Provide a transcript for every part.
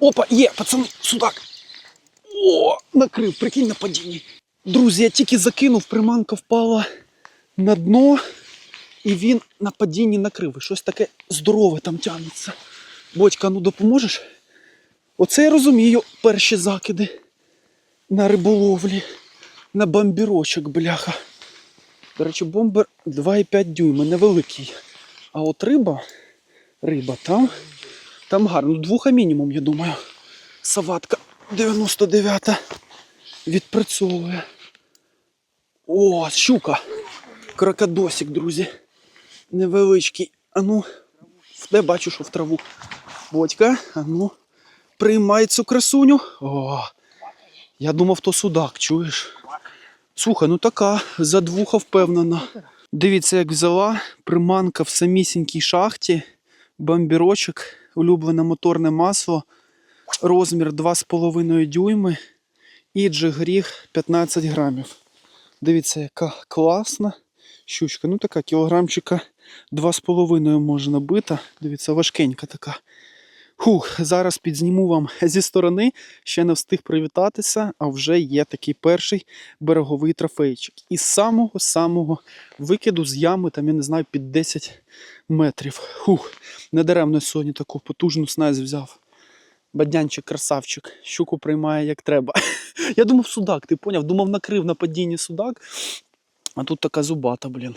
Опа, є, пацани, судак. О, накрив, прикинь на падінні. Друзі, я тільки закинув, приманка впала на дно, і він на падінні накрив. Щось таке здорове там тягнеться. Бодька, ну допоможеш? Оце я розумію перші закиди на риболовлі, на бомбірочок, бляха. До речі, бомбер 2,5 дюйма, невеликий. А от риба, риба там, там гарно. Ну, двуха мінімум, я думаю. Саватка 99-та відпрацьовує. О, щука. Крокодосик, друзі. Невеличкий. Ану, де бачу, що в траву. Бодька, ану, приймай цю красуню. О, я думав, то судак, чуєш? Слухай, ну така, задвуха впевнена. Дивіться, як взяла приманка в самісінькій шахті, бомбірочок, улюблене моторне масло, розмір 2,5 дюйми і джигріг 15 грамів. Дивіться, яка класна щучка. Ну така кілограмчика 2,5 може набита. Дивіться, важкенька така. Хух, зараз підзніму вам зі сторони, ще не встиг привітатися, а вже є такий перший береговий трофейчик. Із самого-самого викиду з ями, там, я не знаю, під 10 метрів. Хух, недаремно сьогодні таку потужну снасть взяв. Бадянчик, красавчик, щуку приймає як треба. Я думав, судак, ти поняв? Думав, накрив на падінні судак, а тут така зубата, блін.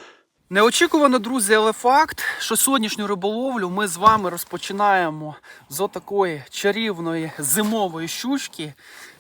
Неочікувано, друзі, але факт, що сьогоднішню риболовлю ми з вами розпочинаємо з отакої чарівної зимової щучки.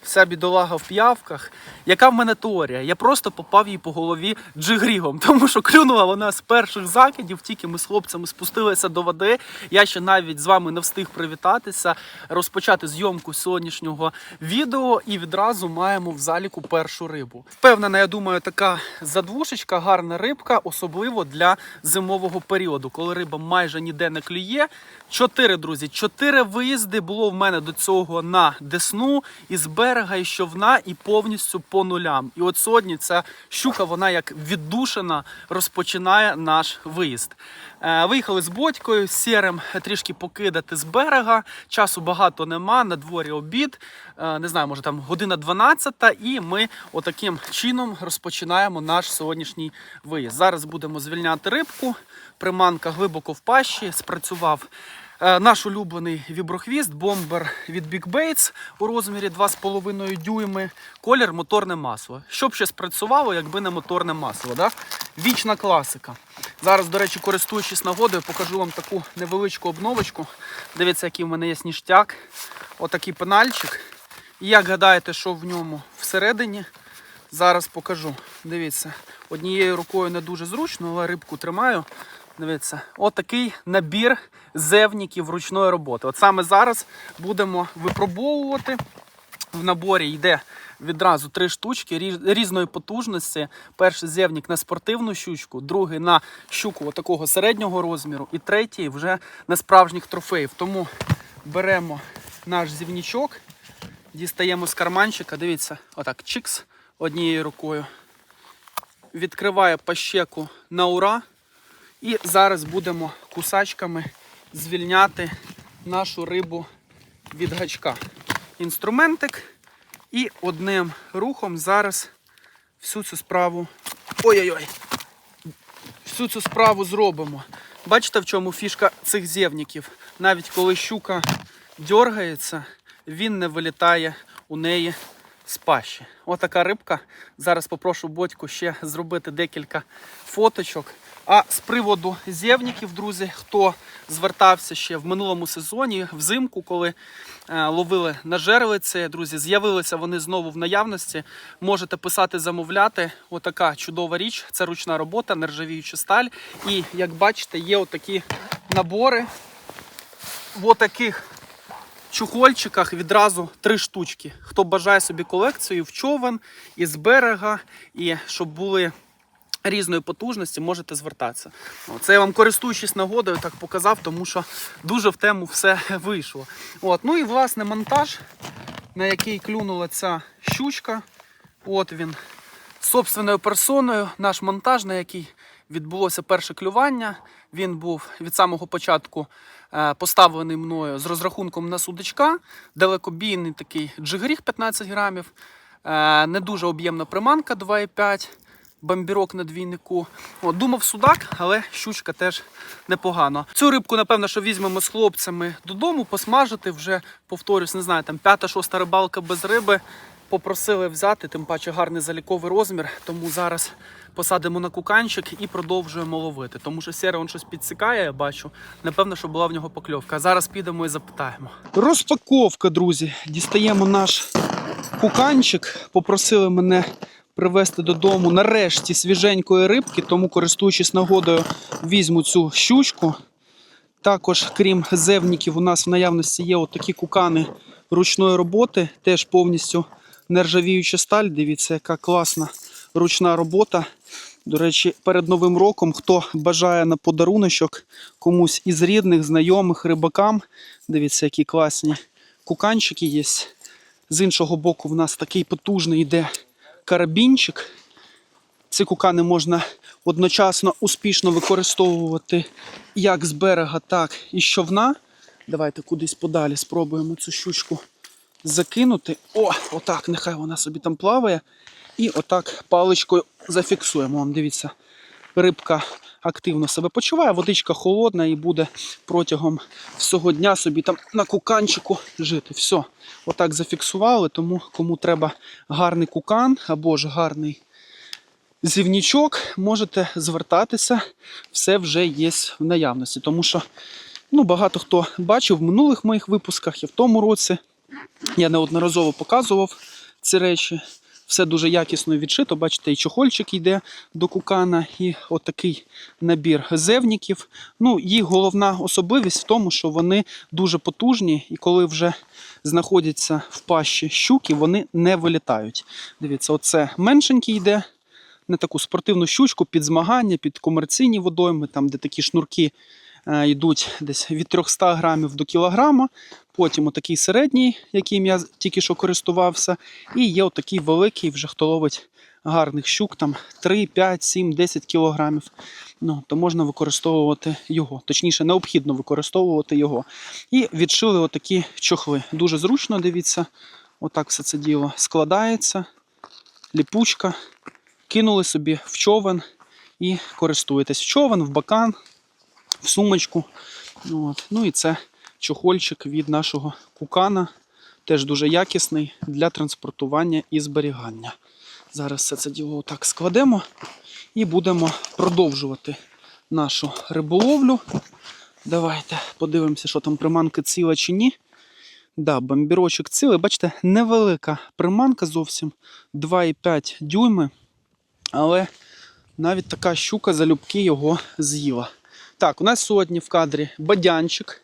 Вся бідолага в п'явках. Яка в мене теорія? Я просто попав їй по голові джигрігом, тому що клюнула вона з перших закидів, тільки ми з хлопцями спустилися до води. Я ще навіть з вами не встиг привітатися, розпочати зйомку сьогоднішнього відео і відразу маємо в заліку першу рибу. Впевнена, я думаю, така задвушечка, гарна рибка, особливо для зимового періоду, коли риба майже ніде не клює. Чотири, друзі, чотири виїзди було в мене до цього на Десну із берега і човна, і повністю по нулям. І от сьогодні ця щука, вона як віддушена, розпочинає наш виїзд. Е, Виїхали з бодькою, з сірим трішки покидати з берега. Часу багато нема, на дворі обід. Е, Не знаю, може там година 12, і ми отаким чином розпочинаємо наш сьогоднішній виїзд. Зараз будемо звільняти рибку. Приманка глибоко в пащі, спрацював. Е, Наш улюблений віброхвіст, бомбер від Big Baits у розмірі 2,5 дюйми, колір моторне масло. Що б ще спрацювало, якби не моторне масло. Да? Вічна класика. Зараз, до речі, користуючись нагодою, покажу вам таку невеличку обновочку. Дивіться, який в мене є сніжтяк. Отакий пенальчик. І як гадаєте, що в ньому всередині? Зараз покажу. Дивіться, однією рукою не дуже зручно, але рибку тримаю. Дивіться, отакий набір зевніків ручної роботи. От саме зараз будемо випробовувати. В наборі йде відразу три штучки різної потужності. Перший зевнік на спортивну щучку, другий на щуку такого середнього розміру, і третій вже на справжніх трофеїв. Тому беремо наш зівнічок, дістаємо з карманчика. Дивіться, отак, чикс однією рукою. Відкриває пащеку на ура. І зараз будемо кусачками звільняти нашу рибу від гачка. Інструментик. І одним рухом зараз всю цю справу. Ой-ой-ой! Всю цю справу зробимо. Бачите, в чому фішка цих зєвніків? Навіть коли щука дергається, він не вилітає у неї з пащі. Отака рибка. Зараз попрошу Бодьку ще зробити декілька фоточок. А з приводу зєвніків, друзі, хто звертався ще в минулому сезоні, взимку, коли е, ловили на жерлиці, друзі, з'явилися вони знову в наявності. Можете писати, замовляти. Отака чудова річ. Це ручна робота, нержавіюча сталь. І як бачите, є отакі набори в отаких чухольчиках відразу три штучки. Хто бажає собі колекцію в човен, із берега, і щоб були різної потужності, можете звертатися. Це я вам користуючись нагодою, так показав, тому що дуже в тему все вийшло. От. Ну і власне монтаж, на який клюнула ця щучка. От він. Собственною персоною, наш монтаж, на який відбулося перше клювання. Він був від самого початку е, поставлений мною з розрахунком на судачка. Далекобійний такий джигріг 15 грамів. Е, Не дуже об'ємна приманка 2,5 бамбірок на двійнику. От, думав судак, але щучка теж непогано. Цю рибку, напевно, що візьмемо з хлопцями додому, посмажити. Вже повторюсь, не знаю, там п'ята-шоста рибалка без риби. Попросили взяти, тим паче гарний заліковий розмір. Тому зараз посадимо на куканчик і продовжуємо ловити. Тому що сіра він щось підсікає, я бачу. Напевно, що була в нього покльовка. Зараз підемо і запитаємо. Розпаковка, друзі. Дістаємо наш куканчик. Попросили мене привезти додому нарешті свіженької рибки, тому, користуючись нагодою, візьму цю щучку. Також, крім зевніків, у нас в наявності є отакі кукани ручної роботи, теж повністю нержавіюча сталь. Дивіться, яка класна ручна робота. До речі, перед Новим роком, хто бажає на подаруночок комусь із рідних, знайомих, рибакам, дивіться, які класні куканчики є. З іншого боку, в нас такий потужний йде карабінчик. Ці кукани можна одночасно успішно використовувати як з берега, так і з човна. Давайте кудись подалі спробуємо цю щучку закинути. О, отак, нехай вона собі там плаває. І отак паличкою зафіксуємо. Вон, дивіться, рибка активно себе почуває, водичка холодна і буде протягом всього дня собі там на куканчику жити. Все, отак зафіксували. Тому кому треба гарний кукан або ж гарний зівнічок, можете звертатися, все вже є в наявності. Тому що ну, багато хто бачив в минулих моїх випусках і в тому році. Я неодноразово показував ці речі. Все дуже якісно відшито. Бачите, і чохольчик йде до кукана, і отакий набір зевніків. Ну, їх головна особливість в тому, що вони дуже потужні, і коли вже знаходяться в пащі щуки, вони не вилітають. Дивіться, оце меншенький йде, не таку спортивну щучку під змагання, під комерційні водойми, там, де такі шнурки е, йдуть десь від 300 грамів до кілограма. Потім отакий середній, яким я тільки що користувався. І є отакий великий, вже хто ловить гарних щук, там 3, 5, 7, 10 кілограмів. Ну, то можна використовувати його. Точніше, необхідно використовувати його. І відшили отакі чохли. Дуже зручно, дивіться, отак все це діло складається, ліпучка. Кинули собі в човен і користуєтесь. В човен, в бакан, в сумочку. От. Ну і це чохольчик від нашого кукана. Теж дуже якісний для транспортування і зберігання. Зараз все це діло отак складемо і будемо продовжувати нашу риболовлю. Давайте подивимося, що там приманка ціла чи ні. Да, бамбірочок цілий. Бачите, невелика приманка зовсім 2,5 дюйми. Але навіть така щука залюбки його з'їла. Так, у нас сьогодні в кадрі бадянчик.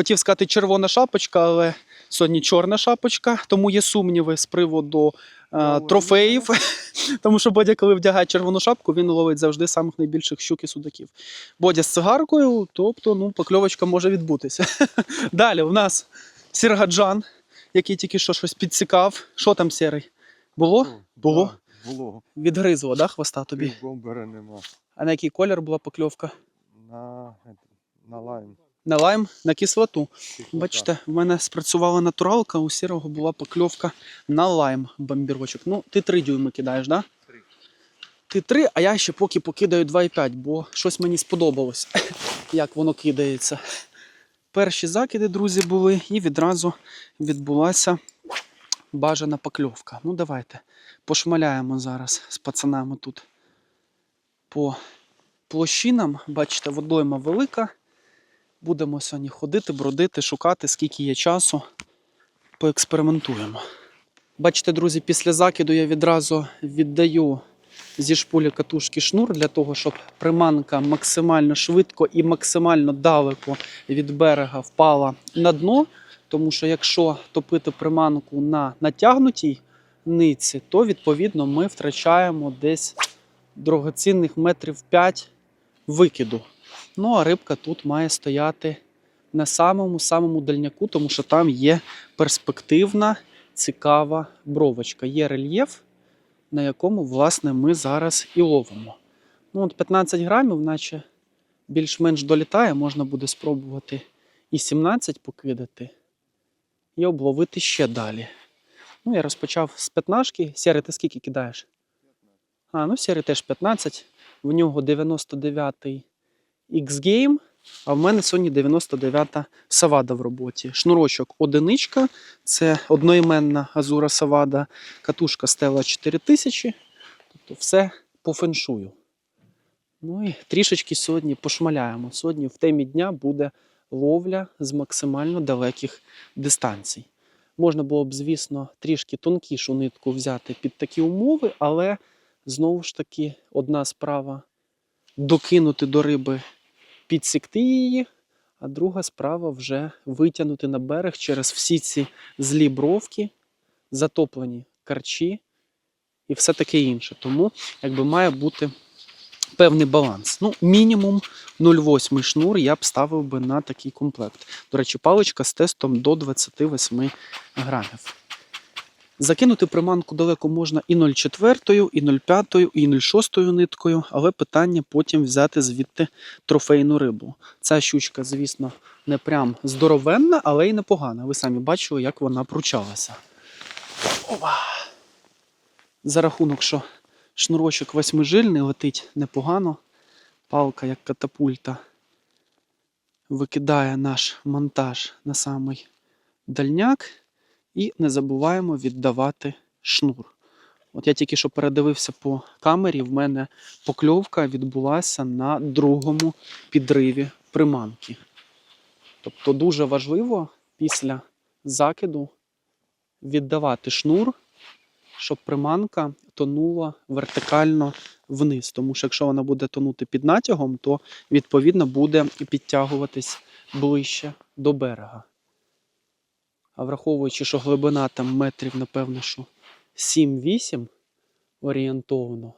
Хотів сказати червона шапочка, але сьогодні чорна шапочка, тому є сумніви з приводу е, трофеїв. Тому що Бодя, коли вдягає червону шапку, він ловить завжди самих найбільших щук і судаків. Бодя з цигаркою, тобто ну, покльовочка може відбутися. Далі у нас Сіргаджан, який тільки що щось підсікав. Що там сірий? Було? Було. Було. Відгризло, да, хвоста тобі? Бомбера нема. А на який колір була покльовка? На, на лайм. На лайм, на кислоту. Бачите, в мене спрацювала натуралка, у сірого була покльовка на лайм бомбірочок. Ну, ти 3 дюйми кидаєш, да? Три. Ти 3, а я ще поки покидаю 2,5, бо щось мені сподобалось, як воно кидається. Перші закиди, друзі, були, і відразу відбулася бажана покльовка. Ну, давайте пошмаляємо зараз з пацанами тут по площинам. Бачите, водойма велика. Будемо сьогодні ходити, бродити, шукати, скільки є часу. Поекспериментуємо. Бачите, друзі, після закиду я відразу віддаю зі шпулі катушки шнур для того, щоб приманка максимально швидко і максимально далеко від берега впала на дно. Тому що якщо топити приманку на натягнутій ниці, то відповідно ми втрачаємо десь дорогоцінних метрів 5 викиду. Ну а рибка тут має стояти на самому самому дальняку, тому що там є перспективна, цікава бровочка. Є рельєф, на якому, власне, ми зараз і ловимо. Ну, от 15 грамів, наче більш-менш долітає, можна буде спробувати і 17 покидати, і обловити ще далі. Ну, я розпочав з 15. Сєри, ти скільки кидаєш? А, ну Сєри теж 15. В нього 99-й X-Game, а в мене сьогодні 99-та Савада в роботі. Шнурочок одиничка, це одноіменна Азура Савада, катушка Стела 4000. Тобто все по феншую. Ну і трішечки сьогодні пошмаляємо. Сьогодні в темі дня буде ловля з максимально далеких дистанцій. Можна було б, звісно, трішки тонкішу нитку взяти під такі умови, але знову ж таки одна справа докинути до риби, підсікти її, а друга справа вже витягнути на берег через всі ці злі бровки, затоплені карчі і все таке інше. Тому якби має бути певний баланс. Ну, мінімум 0,8 шнур я б ставив би на такий комплект. До речі, паличка з тестом до 28 грамів. Закинути приманку далеко можна і 0,4, і 0,5, і 0,6 ниткою, але питання потім взяти звідти трофейну рибу. Ця щучка, звісно, не прям здоровенна, але й непогана. Ви самі бачили, як вона пручалася. Ова! За рахунок, що шнурочок восьмижильний летить непогано. Палка, як катапульта, викидає наш монтаж на самий дальняк. І не забуваємо віддавати шнур. От я тільки що передивився по камері, в мене покльовка відбулася на другому підриві приманки. Тобто дуже важливо після закиду віддавати шнур, щоб приманка тонула вертикально вниз. Тому що якщо вона буде тонути під натягом, то відповідно буде підтягуватись ближче до берега. А враховуючи, що глибина там метрів, напевно, що 7-8 орієнтовно,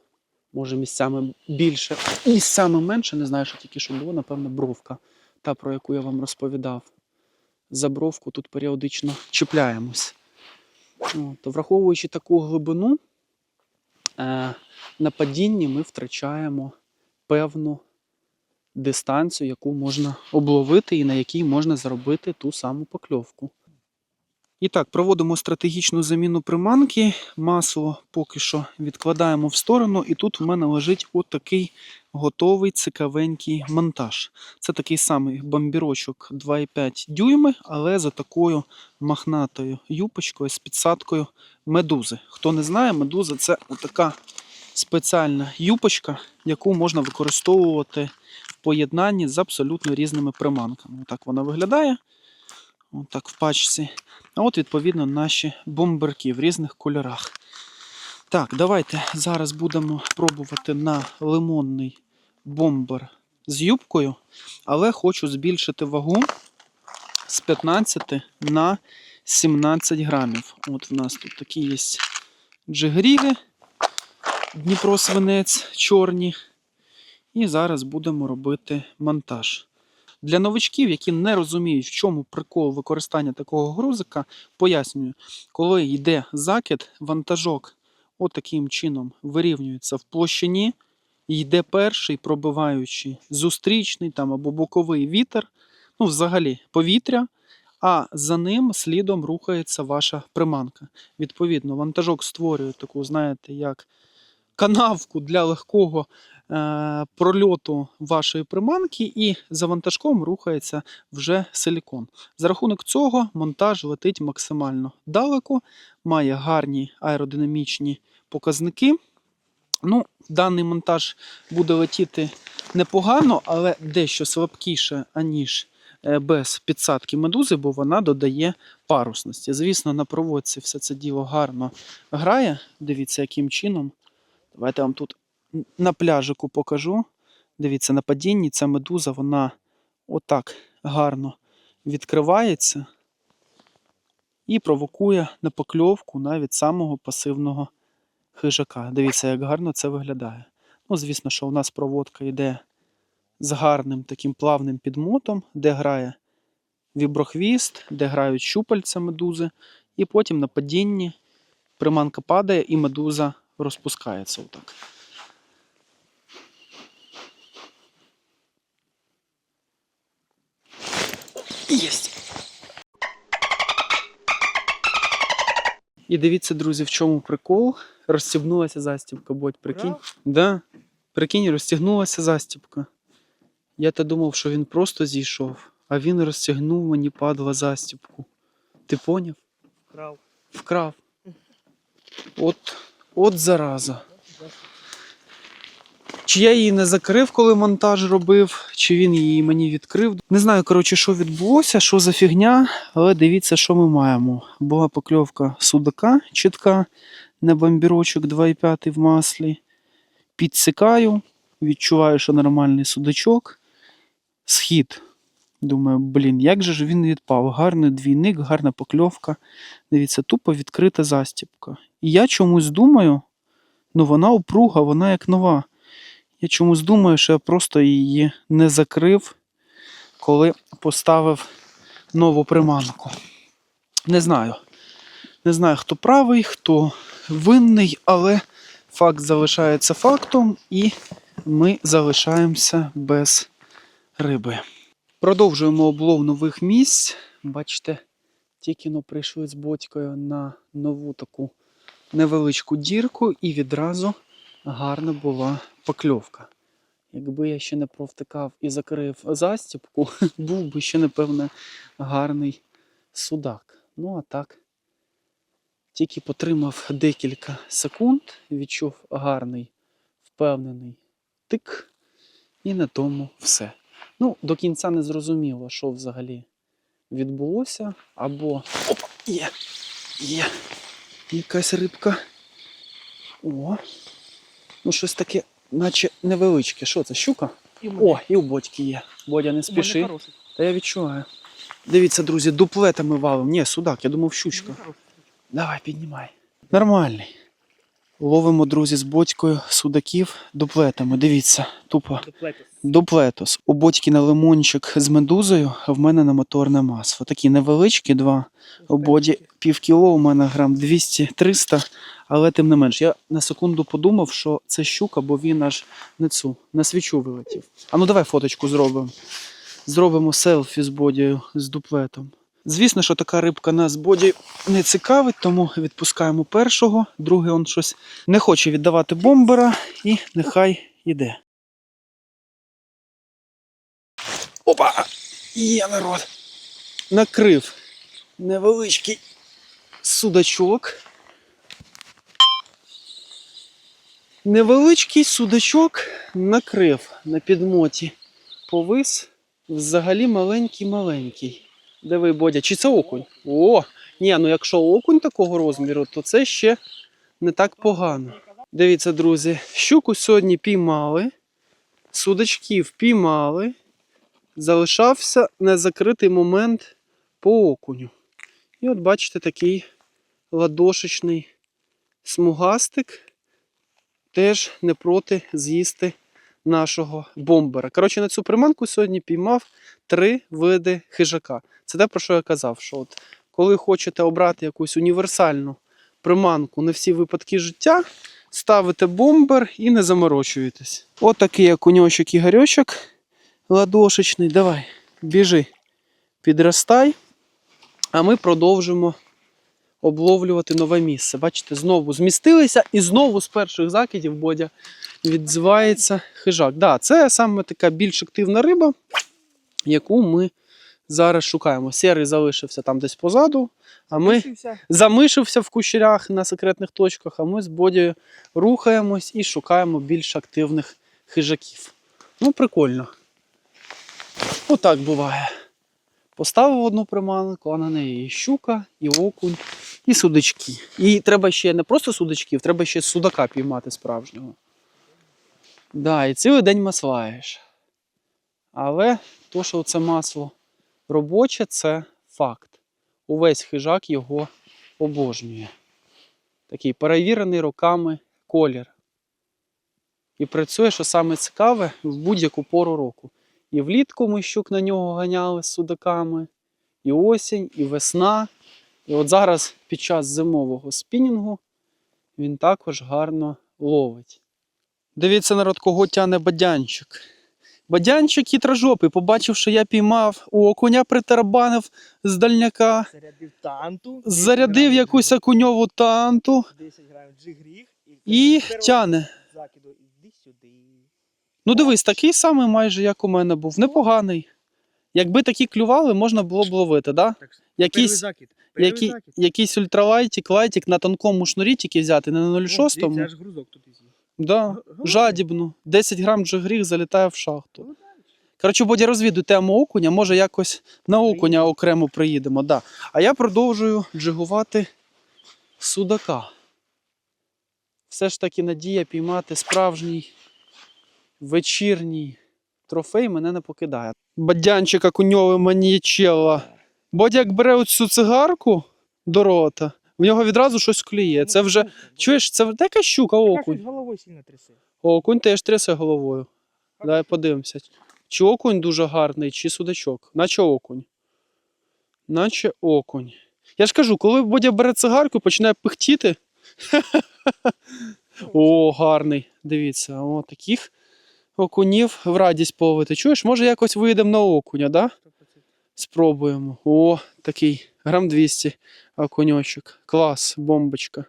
може місцями більше, місцями менше, не знаю, що тільки що було, напевно, бровка, та, про яку я вам розповідав. За бровку тут періодично чіпляємось. О, То враховуючи таку глибину, е, на падінні ми втрачаємо певну дистанцію, яку можна обловити і на якій можна заробити ту саму покльовку. І так, проводимо стратегічну заміну приманки. Масло поки що відкладаємо в сторону, і тут в мене лежить отакий готовий цікавенький монтаж. Це такий самий бомбірочок 2,5 дюйми, але за такою махнатою юпочкою з підсадкою медузи. Хто не знає, медуза це така спеціальна юпочка, яку можна використовувати в поєднанні з абсолютно різними приманками. Отак вона виглядає. Отак в пачці. А от, відповідно, наші бомберки в різних кольорах. Так, давайте зараз будемо пробувати на лимонний бомбер з юбкою, але хочу збільшити вагу з 15 на 17 грамів. От в нас тут такі є джигріги, Дніпро свинець чорні. І зараз будемо робити монтаж. Для новичків, які не розуміють, в чому прикол використання такого грузика, пояснюю, коли йде закид, вантажок отаким чином вирівнюється в площині, йде перший, пробиваючи зустрічний там або боковий вітер, ну, взагалі повітря, а за ним слідом рухається ваша приманка. Відповідно, вантажок створює таку, знаєте, як канавку для легкого прольоту вашої приманки, і за вантажком рухається вже силікон. За рахунок цього монтаж летить максимально далеко, має гарні аеродинамічні показники. Ну, Даний монтаж буде летіти непогано, але дещо слабкіше, аніж е, без підсадки медузи, бо вона додає парусності. Звісно, на проводці все це діло гарно грає. Дивіться, яким чином. Давайте вам тут на пляжику покажу. Дивіться, на падінні ця медуза, вона отак гарно відкривається і провокує на покльовку навіть самого пасивного хижака. Дивіться, як гарно це виглядає. Ну, звісно, що у нас проводка йде з гарним таким плавним підмотом, де грає віброхвіст, де грають щупальця медузи, і потім на падінні приманка падає і медуза розпускається отак. Єсть. І дивіться, друзі, в чому прикол. Розстібнулася застібка, будь прикинь. Да. Прикинь, розтягнулася застібка. Я то думав, що він просто зійшов, а він розтягнув мені падла застібку. Ти поняв? Крав. Вкрав. От, от зараза. Чи я її не закрив, коли монтаж робив, чи він її мені відкрив. Не знаю, коротше, що відбулося, що за фігня, але дивіться, що ми маємо. Була покльовка судака чітка на бомбірочок 2,5 в маслі. Підсикаю, відчуваю, що нормальний судачок. Схід. Думаю, блін, як же ж він відпав? Гарний двійник, гарна покльовка. Дивіться, тупо відкрита застібка. І я чомусь думаю, ну вона опруга, вона як нова. Я чомусь думаю, що я просто її не закрив, коли поставив нову приманку. Не знаю. Не знаю, хто правий, хто винний, але факт залишається фактом, і ми залишаємося без риби. Продовжуємо облов нових місць. Бачите, тільки но прийшли з батькою на нову таку невеличку дірку, і відразу гарна була покльовка. Якби я ще не провтикав і закрив застібку, був би ще, напевне, гарний судак. Ну, а так, тільки потримав декілька секунд, відчув гарний, впевнений тик, і на тому все. Ну, до кінця не зрозуміло, що взагалі відбулося. Або. Опа! Є! Є! Якась рибка. О! Ну, щось таке, наче невеличке. Що це? Щука? І О, і у Бодьки є. Бодя, не спіши. Та я відчуваю. Дивіться, друзі, дуплетами валим. Ні, судак, я думав, щучка. Давай, піднімай. Нормальний. Ловимо, друзі, з Бодькою судаків дуплетами. Дивіться, тупо. Дуплетос. У Бодьки на лимончик з медузою, а в мене на моторне масло. Такі невеличкі два. У Боді пів кіло, у мене грам 200-300, але тим не менш. Я на секунду подумав, що це щука, бо він аж на цю, на свічу вилетів. А ну давай фоточку зробимо. Зробимо селфі з Бодією, з дуплетом. Звісно, що така рибка нас Боді не цікавить, тому відпускаємо першого. Другий он щось не хоче віддавати бомбера і нехай іде. Опа! Є народ. Накрив невеличкий судачок. Невеличкий судачок накрив на підмоті. Повис взагалі маленький-маленький. Диви, Бодя, чи це окунь? О! Ні, ну якщо окунь такого розміру, то це ще не так погано. Дивіться, друзі, щуку сьогодні піймали, судачків піймали. Залишався незакритий момент по окуню. І от бачите, такий ладошечний смугастик теж не проти з'їсти нашого бомбера. Коротше, на цю приманку сьогодні піймав три види хижака. Це те, про що я казав, що от коли хочете обрати якусь універсальну приманку на всі випадки життя, ставите бомбер і не заморочуєтесь. От такий окуньочок Ігорьочок ладошечний. Давай, біжи, підростай. А ми продовжимо обловлювати нове місце. Бачите, знову змістилися і знову з перших закидів Бодя відзивається хижак. Да, це саме така більш активна риба, яку ми зараз шукаємо. Серий залишився там десь позаду, а ми замишився в кущерях на секретних точках, а ми з Бодією рухаємось і шукаємо більш активних хижаків. Ну, прикольно. Отак буває. Поставив одну приманку, а на неї і щука, і окунь, і судачки. І треба ще не просто судачків, треба ще судака піймати справжнього. Да, і цілий день маслаєш. Але то, що це масло робоче, це факт. Увесь хижак його обожнює. Такий перевірений роками колір. І працює, що саме цікаве, в будь-яку пору року. І влітку ми щук на нього ганяли з судаками, і осінь, і весна. І от зараз під час зимового спінінгу він також гарно ловить. Дивіться, народ, кого тяне бадянчик. Бадянчик хитрожопий, побачив, що я піймав окуня, притарабанив з дальняка, Зарядив танту. зарядив якусь окуньову танту 10 грамів джигріг. і першого тяне. Закиду, іди сюди. Ну дивись, такий самий майже, як у мене був. Непоганий. Якби такі клювали, можна було б ловити, да? Так, Якийсь, закид. Якийсь ультралайтик, лайтик на тонкому шнурі тільки взяти, не на О, 0,6. дивіться, аж грузок тут із. Да, жадібно. 10 грам джигріг залітає в шахту. Ну, Коротше, Бодя розвідуй тему окуня, може якось на окуня окремо приїдемо. Да. А я продовжую джигувати судака. Все ж таки надія піймати справжній вечірній трофей мене не покидає. Бадянчик окуньовий манієчела. Бодя як бере оцю цигарку до рота, в нього відразу щось клює. Це вже. Чуєш, це така щука окунь. головою сильно трясе. Окунь теж трясе головою. Давай подивимося. Чи окунь дуже гарний, чи судачок? Наче окунь. Наче окунь. Я ж кажу, коли Бодя бере цигарку починає пихтіти. О, гарний. Дивіться, о, таких окунів в радість повити. Чуєш, може якось вийдемо на окуня, да? Спробуємо. О, такий грам 200 окуньочок. Клас, бомбочка.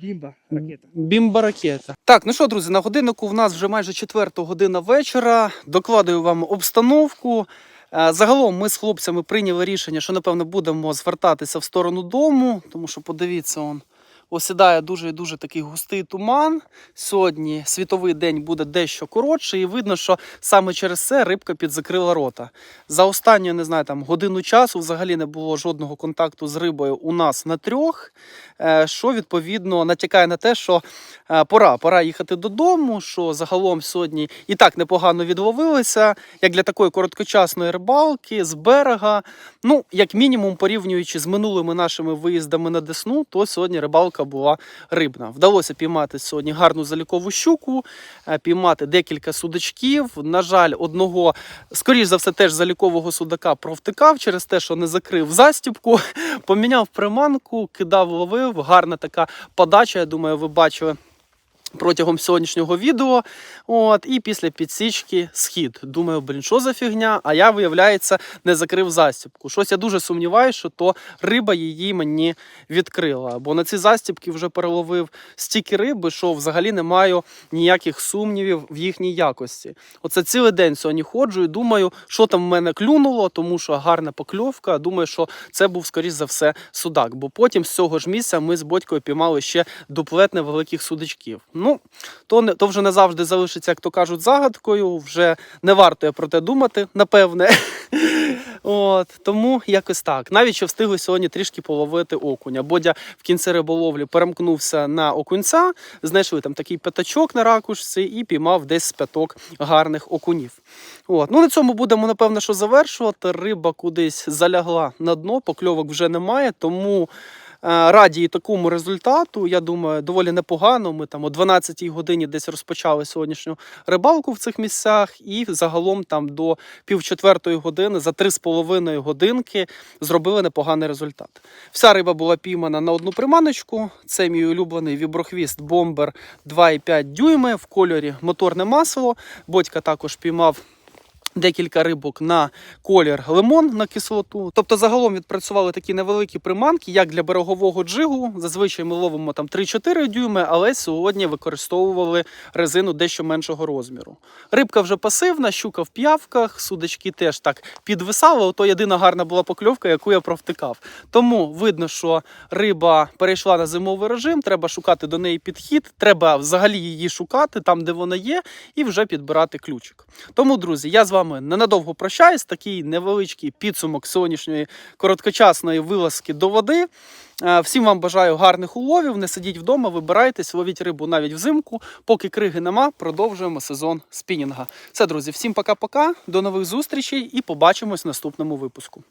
Бімба, ракета. Бімба ракета. Так, ну що, друзі, на годиннику в нас вже майже четверта година вечора. Докладую вам обстановку. Е, Загалом ми з хлопцями прийняли рішення, що напевно будемо звертатися в сторону дому, тому що подивіться, он осідає дуже і дуже такий густий туман. Сьогодні світовий день буде дещо коротший, і видно, що саме через це рибка підзакрила рота. За останню, не знаю, там годину часу взагалі не було жодного контакту з рибою у нас на трьох, е, що відповідно натякає на те, що е, пора, пора їхати додому. Що загалом сьогодні і так непогано відловилися, як для такої короткочасної рибалки з берега. Ну, як мінімум, порівнюючи з минулими нашими виїздами на Десну, то сьогодні рибалка була рибна. Вдалося піймати сьогодні гарну залікову щуку, е, піймати декілька судачків. На жаль, одного, скоріш за все, теж залікового судака провтикав через те, що не закрив застібку, поміняв приманку, кидав, ловив. Гарна така подача. Я думаю, ви бачили. Протягом сьогоднішнього відео, от, і після підсічки схід. Думаю, блін, що за фігня? А я, виявляється, не закрив застібку. Щось я дуже сумніваюся, що то риба її мені відкрила. Бо на ці застібки вже переловив стільки риби, що взагалі не маю ніяких сумнівів в їхній якості. Оце цілий день сьогодні ходжу і думаю, що там в мене клюнуло, тому що гарна покльовка. Думаю, що це був, скоріш за все, судак. Бо потім з цього ж місця ми з батькою піймали ще дуплет невеликих судачків. Ну, то, не, то вже не завжди залишиться, як то кажуть, загадкою. Вже не варто про те думати, напевне. От, тому якось так. Навіть що встигли сьогодні трішки половити окуня. Бодя в кінці риболовлі перемкнувся на окунця, знайшли там такий п'ятачок на ракушці і піймав десь п'яток гарних окунів. От. Ну, на цьому будемо, напевно, що завершувати. Риба кудись залягла на дно, покльовок вже немає, тому. Е, Раді такому результату, я думаю, доволі непогано. Ми там о 12-й годині десь розпочали сьогоднішню рибалку в цих місцях, і загалом там до півчетвертої години за 3,5 годинки зробили непоганий результат. Вся риба була піймана на одну приманочку. Це мій улюблений віброхвіст бомбер 2,5 дюйми в кольорі моторне масло. Бодька також піймав. Декілька рибок на колір лимон на кислоту. Тобто загалом відпрацювали такі невеликі приманки, як для берегового джигу. Зазвичай ми ловимо там 3-4 дюйми, але сьогодні використовували резину дещо меншого розміру. Рибка вже пасивна, щука в п'явках, судачки теж так підвисали. Ото єдина гарна була покльовка, яку я провтикав. Тому видно, що риба перейшла на зимовий режим. Треба шукати до неї підхід. Треба взагалі її шукати там, де вона є, і вже підбирати ключик. Тому, друзі, я з вами ненадовго прощаюсь. Такий невеличкий підсумок сьогоднішньої короткочасної вилазки до води. Е, Всім вам бажаю гарних уловів. Не сидіть вдома, вибирайтесь, ловіть рибу навіть взимку. Поки криги нема, продовжуємо сезон спінінга. Все, друзі, всім пока-пока, до нових зустрічей і побачимось в наступному випуску.